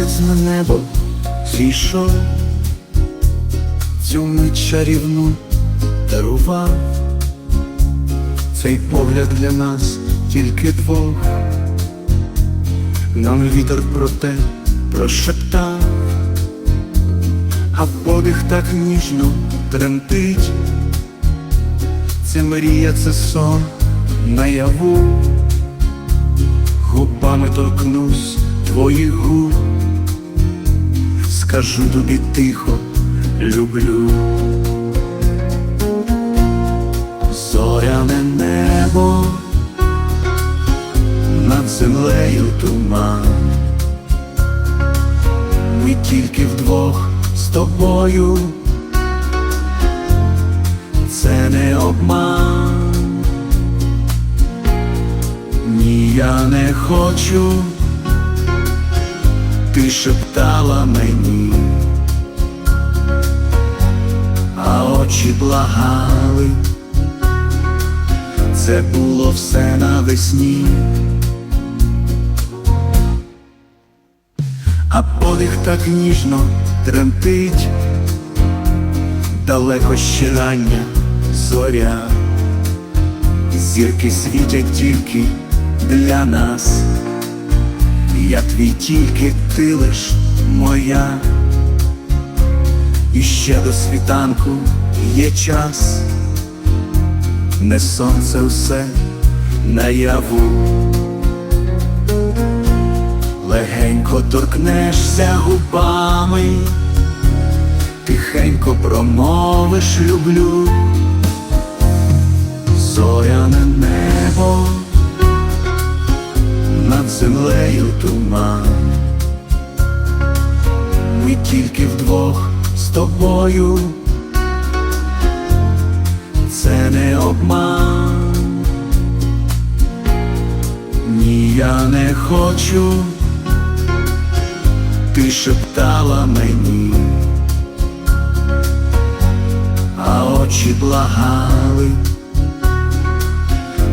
на небо зійшов, цю мить чарівну дарував, цей погляд для нас тільки двох, нам вітер про те прошептав, а подих так ніжно тремтить, це мрія, це сон наяву, губами торкнусь твоїх губ, скажу тобі тихо, люблю. Зоряне небо, над землею туман. Ми тільки вдвох з тобою, це не обман. Ні, я не хочу, ти шептала мені, а очі благали, це було все навесні. А подих так ніжно тремтить, далеко ще рання зоря, зірки світять тільки для нас, я твій тільки ти лиш моя, і ще до світанку є час, не сонце все наяву. Легенько торкнешся губами, тихенько промовиш люблю, землею туман. Ми тільки вдвох з тобою, це не обман. Ні, я не хочу ти шептала мені, а очі благали,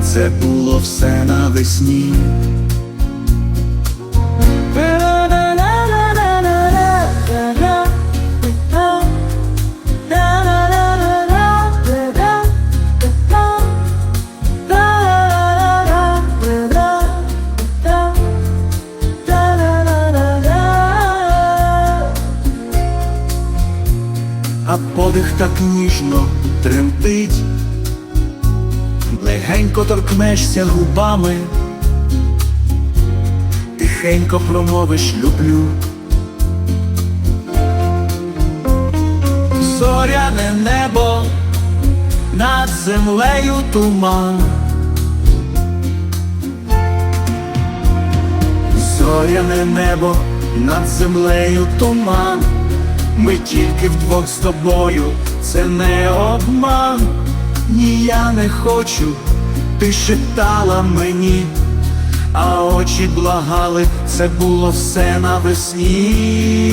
це було все навесні. Подих так ніжно тремтить, легенько торкнешся губами, тихенько промовиш люблю. Зоряне небо над землею туман. Зоряне небо над землею туман. Ми тільки вдвох з тобою, це не обман, ні я не хочу, ти шептала мені, а очі благали, це було все навесні.